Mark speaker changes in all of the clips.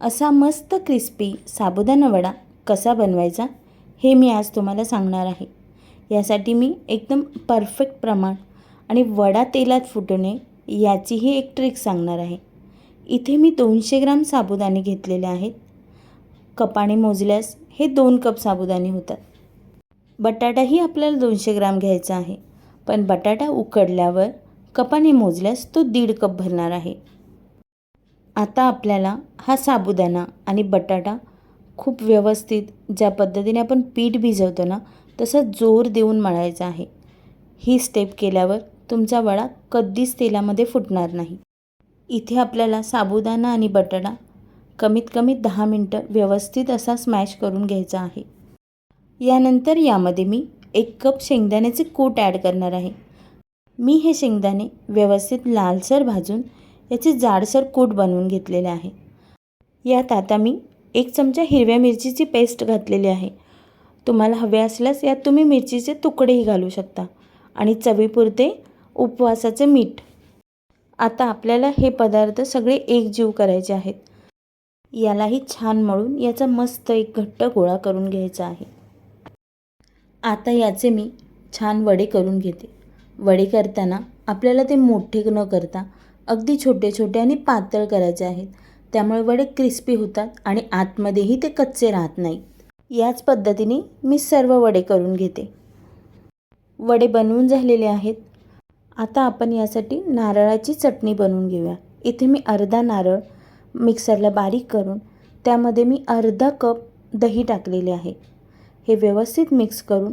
Speaker 1: असा मस्त क्रिस्पी साबुदाणा वडा कसा बनवायचा हे मी आज तुम्हाला सांगणार आहे. यासाठी मी एकदम परफेक्ट प्रमाण आणि वडा तेलात फुटणे याचीही एक ट्रिक सांगणार आहे. इथे मी दोनशे ग्राम साबुदाणे घेतलेले आहेत. कपाने मोजल्यास हे दोन कप साबुदाणे होतात. बटाटाही आपल्याला दोनशे ग्राम घ्यायचा आहे. पण बटाटा उकडल्यावर कपाने मोजल्यास तो दीड कप भरणार आहे. आता आपल्याला हा साबुदाणा आणि बटाटा खूप व्यवस्थित ज्या पद्धतीने आपण पीठ भिजवतो ना तसा जोर देऊन मळायचा आहे. ही स्टेप केल्यावर तुमचा वडा कधीच तेलामध्ये फुटणार नाही. इथे आपल्याला साबुदाणा आणि बटाटा कमीत कमी दहा मिनटं व्यवस्थित असा स्मॅश करून घ्यायचा आहे. यानंतर यामध्ये मी एक कप शेंगदाण्याचे कूट ॲड करणार आहे. मी हे शेंगदाणे व्यवस्थित लालसर भाजून याचे जाडसर कूट बनवून घेतलेले आहे. यात आता मी एक चमचा हिरव्या मिरचीची पेस्ट घातलेली आहे. तुम्हाला हवे असल्यास यात तुम्ही मिरचीचे तुकडेही घालू शकता आणि चवीपुरते उपवासाचे मीठ. आता आपल्याला हे पदार्थ सगळे एकजीव करायचे आहेत. यालाही छान मळून याचा मस्त एक घट्ट गोळा करून घ्यायचा आहे. आता याचे मी छान वडे करून घेते. वडे करताना आपल्याला ते मोठे न करता अगदी छोटे छोटे आणि पातळ करायचे आहेत. त्यामुळे वडे क्रिस्पी होतात आणि आतमध्येही ते कच्चे राहत नाहीत. याच पद्धतीने मी सर्व वडे करून घेते. वडे बनवून झालेले आहेत. आता आपण यासाठी नारळाची चटणी बनवून घेऊया. इथे मी अर्धा नारळ मिक्सरला बारीक करून त्यामध्ये मी अर्धा कप दही टाकलेले आहे. हे व्यवस्थित मिक्स करून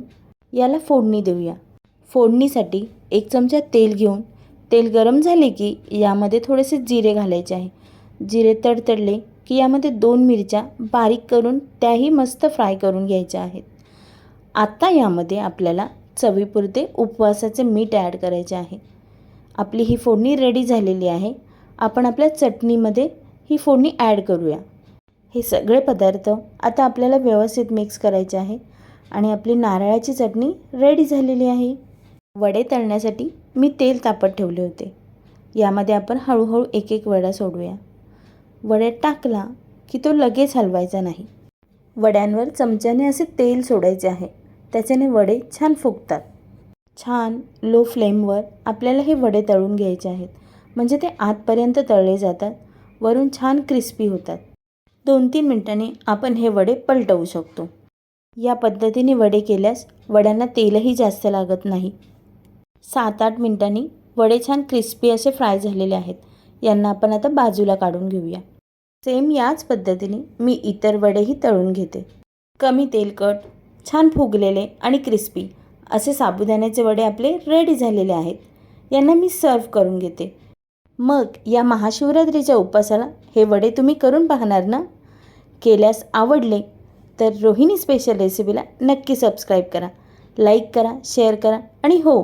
Speaker 1: याला फोडणी देऊया. फोडणीसाठी एक चमचा तेल घेऊन तेल गरम झाले की यामध्ये थोडेसे जिरे घालायचे आहे. जिरे तडतडले की यामध्ये दोन मिरच्या बारीक करून त्याही मस्त फ्राय करून घ्यायच्या आहेत. आता यामध्ये आपल्याला चवीपुरते उपवासाचे मीठ ॲड करायचे आहे. आपली ही फोडणी रेडी झालेली आहे. आपण आपल्या चटणीमध्ये ही फोडणी ॲड करूया. हे सगळे पदार्थ आता आपल्याला व्यवस्थित मिक्स करायचे आहे आणि आपली नारळाची चटणी रेडी झालेली आहे. वडे तळण्यासाठी मी तेल तापत ठेवले होते. यामध्ये आपण हळूहळू एक एक वडा सोडूया. वड्यात टाकला की तो लगेच हलवायचा नाही. वड्यांवर चमच्याने असे तेल सोडायचे आहे. त्याच्याने वडे छान फुगतात. छान लो फ्लेमवर आपल्याला हे वडे तळून घ्यायचे आहेत. म्हणजे ते आतपर्यंत तळले जातात. वरून छान क्रिस्पी होतात. दोन तीन मिनटांनी आपण हे वडे पलटवू शकतो. या पद्धतीने वडे केल्यास वड्यांना तेलही जास्त लागत नाही. सात आठ मिनटांनी वडे छान क्रिस्पी असे फ्राय झालेले आहेत. यांना आपण आता बाजूला काढून घेऊया. सेम याच पद्धतीने मी इतर वडेही तळून घेते. कमी तेलकट छान फुगलेले आणि क्रिस्पी असे साबुदाण्याचे वडे आपले रेडी झालेले आहेत. यांना मी सर्व करून घेते. मग या महाशिवरात्रीच्या उपवासाला हे वडे तुम्ही करून पाहणार ना? केल्यास आवडले तर रोहिणी स्पेशल रेसिपीला नक्की सबस्क्राईब करा. लाईक करा शेअर करा आणि हो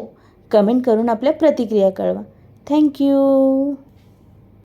Speaker 1: कमेंट करून आपल्या प्रतिक्रिया कळवा. थँक्यू.